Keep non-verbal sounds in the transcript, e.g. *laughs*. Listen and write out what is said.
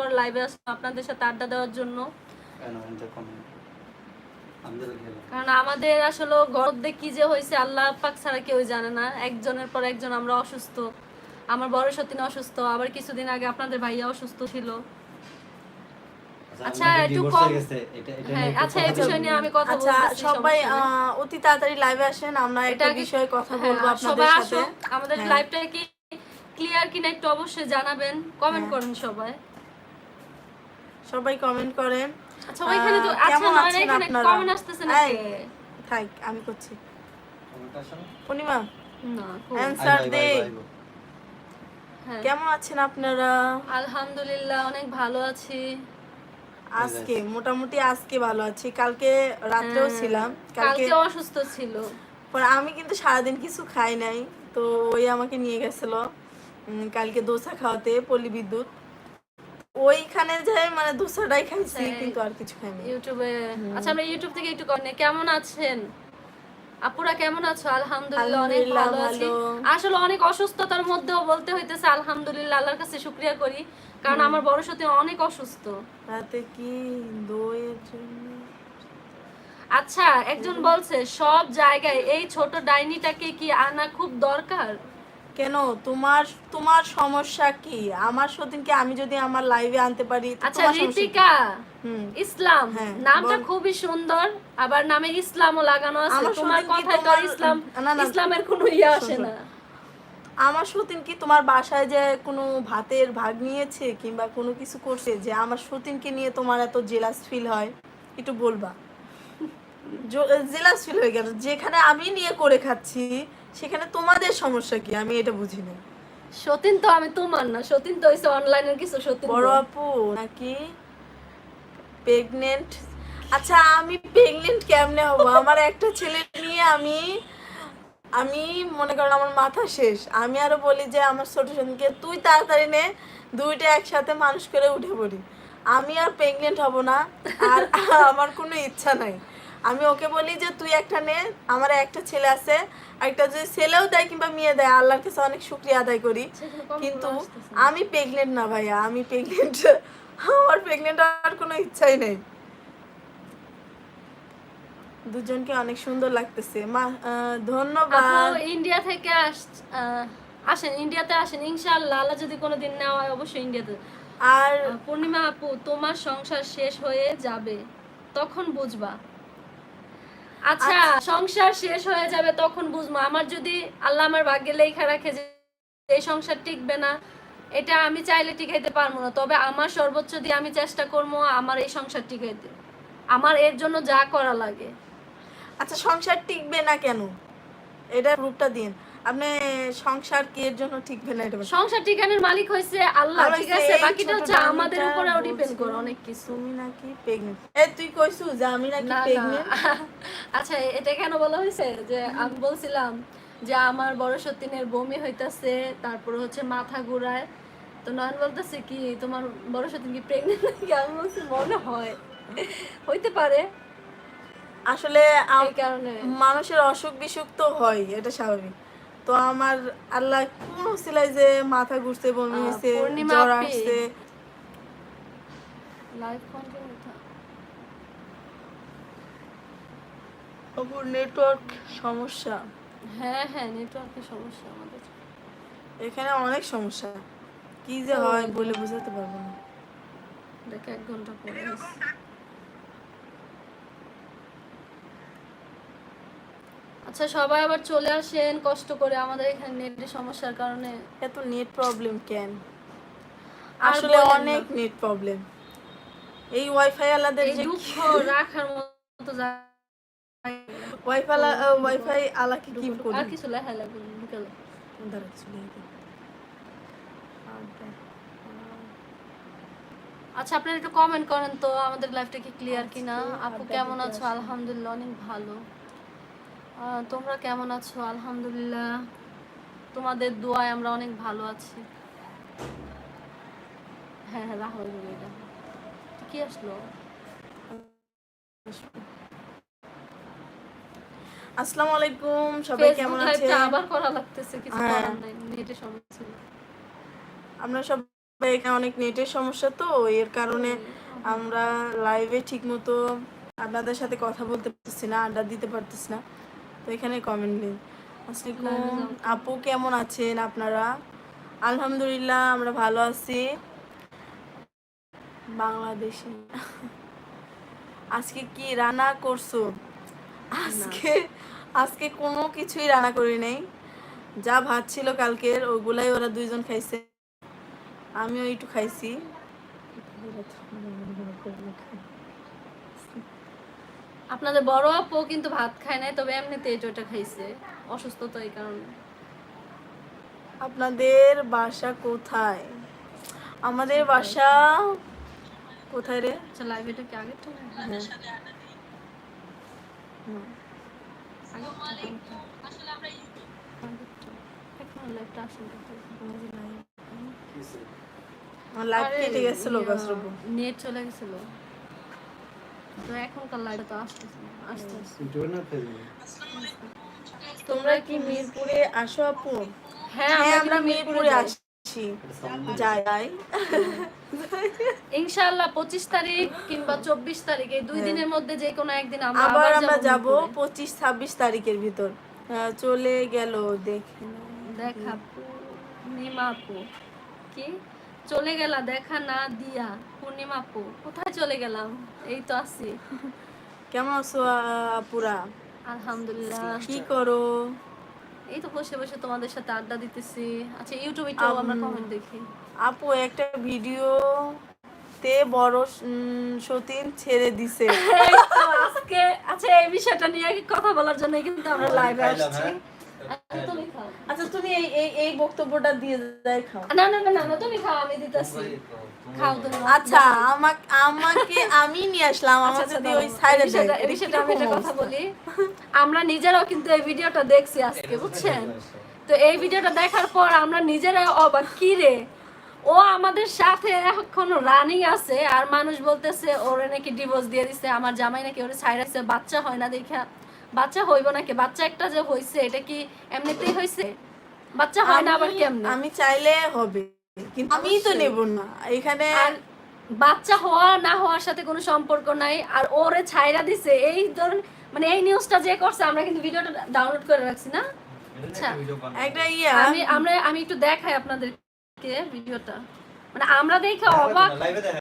পর লাইভে আসলাম আপনাদের সাথে আড্ডা দেওয়ার জন্য। কারণ আমাদের আসলে গর্বে কি যে হয়েছে আল্লাহ পাক ছাড়া কেউ জানে না। একজনের পর একজন আমরা অসুস্থ। আমার বড় সতীন অসুস্থ। আবার কিছুদিন আগে আপনাদের ভাইয়া অসুস্থ ছিল। আচ্ছা, একটু কম- এটা এটা আচ্ছা এই কথা বিষয় নিয়ে আমি কথা সবাই আহ, অতি তাড়াতাড়ি লাইভে আসেন। আমরা একটা বিষয়ে কথা বলব আপনাদের সবাই সাথে। আমাদের। লাইভটা কি ক্লিয়ার কিনা একটু অবশ্যই জানাবেন। কমেন্ট হ্যাঁ। করেন সবাই। সবাই কমেন্ট করেন। আচ্ছা ওইখানে তো আচ্ছা আছেন এখানে কমেন্ট আসতেছে না থাক আমি করছি। না? পূর্ণিমা না? অ্যান্সার দে। হ্যাঁ। কেমন আছেন আপনারা? আলহামদুলিল্লাহ অনেক ভালো আছি। আজকে মোটামুটি আজকে ভালো আছি। কালকে রাত্রেও হ্যাঁ, ছিলাম। কালকে কালকে অসুস্থ ছিল। পরে আমি কিন্তু সারাদিন কিছু খাই নাই। তো ওই আমাকে নিয়ে গেছিল। কালকে দোসা খাওয়াতে পল্লী বিদ্যুৎ। ওইখানে যাই মানে দোসাটাই খাইছি কিন্তু আর কিছু খাইনি। ইউটিউবে আচ্ছা আমরা ইউটিউব থেকে একটু করেন কেমন আছেন? আপুরা কেমন আছো? আলহামদুলিল্লাহ অনেক ভালো আছি। আসলে অনেক অসুস্থতার মধ্যেও বলতে হইতেছে আলহামদুলিল্লাহ আল্লাহর কাছে শুক্রিয়া করি। কারণ আমার বড় সত্যি অনেক অসুস্থ। রাতে কি দইয়ের জন্য? আচ্ছা একজন বলছে সব জায়গায় এই ছোট ডাইনিটাকে কি আনা খুব দরকার? কেন? তোমার তোমার সমস্যা কি? আমার সতীনকে আমি যদি আমার লাইভে আনতে পারি আচ্ছা? ঋতিকা ইসলাম হ্যাঁ, নামটা খুবই সুন্দর আবার নামে ইসলামও লাগানো আছে। তোমার কথায় তো ইসলাম ইসলামের কোনো ইয়ে আসে না। আমার সতীন কি তোমার বাসায় যে কোনো ভাতের ভাগ নিয়েছে কিংবা কোনো কিছু করছে যে আমার সতীনকে নিয়ে তোমার এত জেলাস ফিল হয়? একটু বলবা। *laughs* জেলাস ফিল হয়ে গেল যেখানে আমি নিয়ে করে খাচ্ছি সেখানে তোমাদের সমস্যা কি? আমি এটা বুঝি না সতীন তো আমি তোমার না। সতীন তো হইছে অনলাইনের কিছু সতীন বড় আপু নাকি? প্রেগনেন্ট আচ্ছা আমি প্রেগনেন্ট কেমনে হব? আমার একটা ছেলে নিয়ে আমি আমি মনে করেন আমার মাথা শেষ। আমি আরও বলি যে আমার ছোট সন্তানকে তুই তাড়াতাড়ি নে দুইটা একসাথে মানুষ করে উঠে পড়ি। আমি আর প্রেগনেন্ট হব না আর আমার কোনো ইচ্ছা নাই। আমি ওকে বলি যে তুই একটা নে আমার একটা ছেলে আছে একটা যদি ছেলেও দেয় কিংবা মেয়ে দেয় আল্লাহর কাছে অনেক শুক্রিয়া আদায় করি। কিন্তু না। আমি প্রেগনেন্ট না ভাইয়া আমি প্রেগনেন্ট *laughs* আমার প্রেগনেন্ট হওয়ার কোনো ইচ্ছাই নেই। দুজনকে অনেক সুন্দর লাগতেছে। মা ধন্যবাদ। ইন্ডিয়া থেকে আস আসেন ইন্ডিয়াতে আসেন ইনশাআল্লাহ আল্লাহ যদি কোনোদিন নেওয়া হয় অবশ্যই ইন্ডিয়াতে আর পূর্ণিমা আপু তোমার সংসার শেষ হয়ে যাবে তখন বুঝবা। আচ্ছা সংসার শেষ হয়ে যাবে তখন বুঝব। আমার যদি আল্লাহ আমার ভাগ্যে লেখা রাখে যে এই সংসার টিকবে না এটা আমি চাইলে টিকাইতে পারব না। তবে আমার সর্বোচ্চ দিয়ে আমি চেষ্টা করব আমার এই সংসার টিকাইতে। আমার এর জন্য যা করা লাগে। আচ্ছা সংসার টিকবে না কেন? এটা রূপটা দিন। আপনি সংসার কি এর জন্য টিকবে না এটা সংসার ঠিকানের মালিক হয়েছে আল্লাহ ঠিক আছে? বাকিটা হচ্ছে আমাদের ডিপেন্ড করে অনেক কিছু। তুমি নাকি প্রেগনেন্ট এই তুই কইছু যে আমি নাকি না *laughs* আচ্ছা এটা কেন বলা হয়েছে যে আমি বলছিলাম যে আমার বড় বমি হইতাছে তারপর হচ্ছে মাথা ঘুরায়। তো নয়ন বলতেছে কি তোমার বড় সতীন কি প্রেগনেন্ট নাকি? আমি বলছি মনে হয়। হইতে পারে। আসলে কারণে। মানুষের অসুখ বিসুখ তো হয় এটা স্বাভাবিক। তো আমার আল্লাহ কোন সিলাই যে মাথা ঘুরছে বমি হয়েছে জ্বর আসছে। নেটওয়ার্ক সমস্যা? হ্যাঁ হ্যাঁ নেটওয়ার্কের সমস্যা আমাদের। এখানে অনেক সমস্যা। কি যে হয় বলে বোঝাতে পারব না। দেখ এক ঘণ্টা পরে আচ্ছা সবাই আবার চলে আসেন কষ্ট করে আমাদের এখানে নেটের সমস্যার কারণে। এত নেট প্রবলেম কেন? আসলে অনেক নেট প্রবলেম এই ওয়াইফাই আলাদের যে দুঃখ রাখার মতো ওয়াইফাই ওয়াইফাই আলাকে কি আর কিছু লেখা লাগবে বিকালে। কিছু লিখে আচ্ছা আপনারা একটু কমেন্ট করেন তো আমাদের লাইফটা কি ক্লিয়ার কিনা? আপু কেমন আছো? আলহামদুলিল্লাহ অনেক ভালো। তোমরা কেমন আছো? আলহামদুলিল্লাহ। তোমাদের দোয়ায় আমরা অনেক ভালো আছি। হ্যাঁ হ্যাঁ রাহুল কি আসলো? আসসালামু আলাইকুম সবাই কেমন আছেন? আবার করা লাগতেছে কিছু হ্যাঁ। করার নাই সমস্যা আমরা সব এখানে অনেক নেটের সমস্যা তো এর কারণে আমরা লাইভে ঠিক মতো আপনাদের সাথে কথা বলতে পারতেছি না আড্ডা দিতে পারতেছি না। এখানে কমেন্ট আসসালামাইকুম আপু কেমন আছেন আপনারা? আলহামদুলিল্লাহ আমরা ভালো আছি। বাংলাদেশি। আজকে কি রান্না করছ? আজকে আজকে কোনো কিছুই রান্না করি নাই। যা ভাত ছিল কালকের ওগুলাই ওরা দুইজন খাইছে। আমিও একটু খাইছি। আপনাদের বড় আপু কিন্তু ভাত খায় নাই তবে এমনিতে এটা খাইছে। অসুস্থ তো এই কারণে। আপনাদের বাসা কোথায়? আমাদের বাসা কোথায় রে? আচ্ছা লাইভ এটা কি। আমার লাইট কেটে গেছিল নেট চলে গেছিল। তো এখনকার তোমরা কি মিরপুরে আসো আপু? হ্যাঁ হ্যাঁ আমরা আমরা মিরপুরে আসছি। যাই যাই। ইনশাআল্লাহ পঁচিশ তারিখ কিংবা চব্বিশ তারিখ এই দুই দিনের মধ্যে যে কোনো একদিন হ্যাঁ। আবার আমরা যাব পঁচিশ ছাব্বিশ তারিখের ভিতর। চলে গেল দেখে। দেখা পূর্ণিমা আপু কি? চলে গেলা দেখা না দিয়া। পূর্ণিমা আপু কোথায় চলে গেলাম? এই তো আছি। কেমন আছো আপুরা? আলহামদুলিল্লাহ। কি করো? এই তো বসে বসে তোমাদের সাথে আড্ডা দিতেছি। আচ্ছা ইউটিউবে একটু আমরা কমেন্ট দেখি। আপু একটা ভিডিও তে বড় সতীন ছেড়ে দিছে। *laughs* আজকে আচ্ছা এই বিষয়টা নিয়ে কথা বলার জন্য কিন্তু আমরা লাইভে আসছি আচ্ছা, তুমি খাও আচ্ছা তুমি এই এই এই বক্তব্যটা দিয়ে যাই খাও। না না না না না, তুমি খাও আমি দিতেছি। খাও তুমি আচ্ছা আমাকে আমাকে আমি নিয়ে আসলাম আচ্ছা, আমার আচ্ছা, যদি ওই সাইডে এই বিষয়টা আমি একটা কথা বলি। আমরা নিজেরাও কিন্তু এই ভিডিওটা দেখছি আজকে বুঝছেন? তো এই ভিডিওটা দেখার পর আমরা নিজেরা অবাক। কি রে? ও আমাদের সাথে এখনও রানিং আছে আর মানুষ বলতেছে ওরে নাকি ডিভোর্স দিয়ে দিছে আমার জামাই নাকি ওরে ছাই রাখছে বাচ্চা হয় না দেখা। বাচ্চা হইব নাকি? বাচ্চা একটা যে হইছে এটা কি এমনিতেই হইছে? বাচ্চা হয় না আবার কেমনে? আমি চাইলে হবে কিন্তু আমি তো নেব না। এখানে বাচ্চা হওয়া না হওয়ার সাথে কোনো সম্পর্ক নাই আর ওরে ছাইরা দিছে। এই ধরুন মানে এই নিউজটা যে করছে আমরা কিন্তু ভিডিওটা ডাউনলোড করে রাখছি না? আচ্ছা। একটা ইয়া। আমি আমরা আমি একটু দেখাই আপনাদেরকে ভিডিওটা। মানে আমরা দেখে অবাক লাইভে দেখা